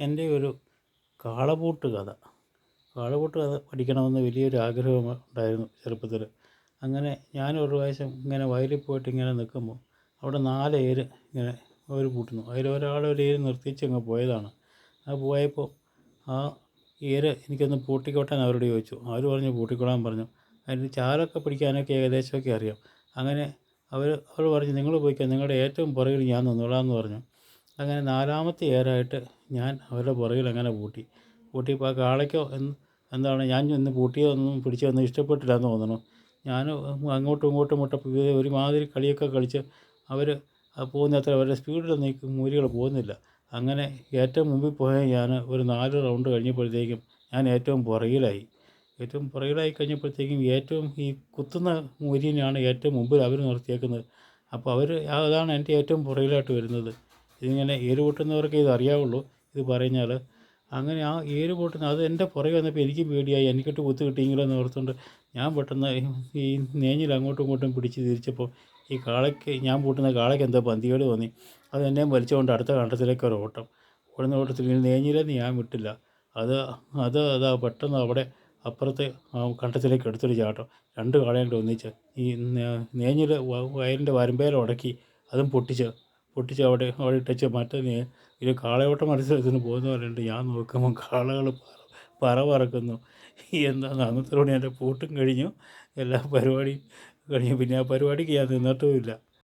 എന്റെ ഒരു കാളപൂട്ട് കഥ. കാളപൂട്ട് കഥ പഠിക്കണമെന്ന് വലിയൊരു ആഗ്രഹം ഉണ്ടായിരുന്നു ചെറുപ്പത്തിൽ. അങ്ങനെ ഞാൻ ഒരു പ്രാവശ്യം ഇങ്ങനെ വയലിൽ പോയിട്ട് ഇങ്ങനെ നിൽക്കുമ്പോൾ അവിടെ നാല് ഏര് ഇങ്ങനെ അവർ പൂട്ടുന്നു അതിൽ ഒരാൾ ഒരു ഏര് നിർത്തിച്ച് അങ്ങ് പോയതാണ്. ആ പോയപ്പോൾ ആ ഏര് എനിക്കൊന്ന് പൂട്ടിക്കോട്ടെ എന്ന് അവരോട് ചോദിച്ചു. അവർ പറഞ്ഞു പൂട്ടിക്കോളാൻ പറഞ്ഞു. അതിന് ചാലൊക്കെ പിടിക്കാനൊക്കെ ഏകദേശമൊക്കെ അറിയാം. അങ്ങനെ അവർ അവർ പറഞ്ഞു നിങ്ങൾ പോയിക്കോ. നിങ്ങളുടെ ഏറ്റവും പുറകിൽ ഞാൻ നിന്നോളാം എന്ന് പറഞ്ഞു. അങ്ങനെ നാലാമത്തെ ഏരായിട്ട് ഞാൻ അവരുടെ പുറകിൽ അങ്ങനെ പൂട്ടി. പൂട്ടിയപ്പോൾ ആ കാളയ്ക്കോ എന്ന് എന്താണ് ഞാൻ ഇന്ന് പൂട്ടിയതൊന്നും പിടിച്ചതൊന്നും ഇഷ്ടപ്പെട്ടില്ല എന്ന് തോന്നുന്നു. ഞാൻ അങ്ങോട്ടും ഇങ്ങോട്ടും മുട്ടപ്പോൾ ഒരുമാതിരി കളിയൊക്കെ കളിച്ച് അവർ പോകുന്ന അത്ര അവരുടെ സ്പീഡിലൊന്നും ഈ മൂരികൾ പോകുന്നില്ല. അങ്ങനെ ഏറ്റവും മുമ്പിൽ പോയ ഞാൻ ഒരു നാല് റൗണ്ട് കഴിഞ്ഞപ്പോഴത്തേക്കും ഞാൻ ഏറ്റവും പുറകിലായി. ഏറ്റവും പുറകിലായി കഴിഞ്ഞപ്പോഴത്തേക്കും ഏറ്റവും ഈ കുത്തുന്ന മൂരിനെയാണ് ഏറ്റവും മുമ്പിൽ അവർ നിർത്തിയേക്കുന്നത്. അപ്പോൾ അവർ അതാണ് എന്റെ ഏറ്റവും പുറകിലായിട്ട് വരുന്നത്. ഇതിങ്ങനെ ഏര് പൊട്ടുന്നവർക്കേ ഇത് അറിയാവുള്ളൂ. ഇത് പറഞ്ഞാൽ അങ്ങനെ ആ ഏര് പൊട്ടുന്ന അത് എന്റെ പുറകെ വന്നപ്പോൾ എനിക്ക് പേടിയായി. എനിക്കിട്ട് കുത്ത് കിട്ടിയെങ്കിലോ എന്ന് ഓർത്തുകൊണ്ട് ഞാൻ പെട്ടെന്ന് ഈ നേഞ്ഞിൽ അങ്ങോട്ടും ഇങ്ങോട്ടും പിടിച്ച് തിരിച്ചപ്പോൾ ഈ കാളയ്ക്ക് ഞാൻ പൂട്ടുന്ന കാളയ്ക്ക് എന്തോ പന്തികേട് തോന്നി. അത് എന്നെയും വലിച്ചുകൊണ്ട് അടുത്ത കണ്ടത്തിലേക്ക് ഒരു ഓട്ടം. ഓടുന്ന ഓട്ടത്തിൽ നേഞ്ഞിലെന്ന് ഞാൻ വിട്ടില്ല. അത് അത് അതാ പെട്ടെന്ന് അവിടെ അപ്പുറത്തെ കണ്ടത്തിലേക്ക് എടുത്തൊരു ചാട്ടം. രണ്ട് കാളയും കൂടെ ഒന്നിച്ച് ഈ നേഞ്ഞിൽ വയലിന്റെ വരമ്പേൽ ഉടക്കി അതും പൊട്ടിച്ച് പൊട്ടിച്ച് അവിടെ അവിടെ ഇട്ടച്ച് മറ്റേ ഇത് കാളയോട്ട മത്സരത്തിന് പോകുന്നവരുണ്ട് ഞാൻ നോക്കുമ്പോൾ കാളകൾ പറ പറക്കുന്നു. എന്താണ് അന്നത്തോടെ എന്റെ പൂട്ടും കഴിഞ്ഞു. എല്ലാ പരിപാടിയും കഴിഞ്ഞു. പിന്നെ ആ പരിപാടിക്ക് ഞാൻ നിന്നിട്ടുമില്ല.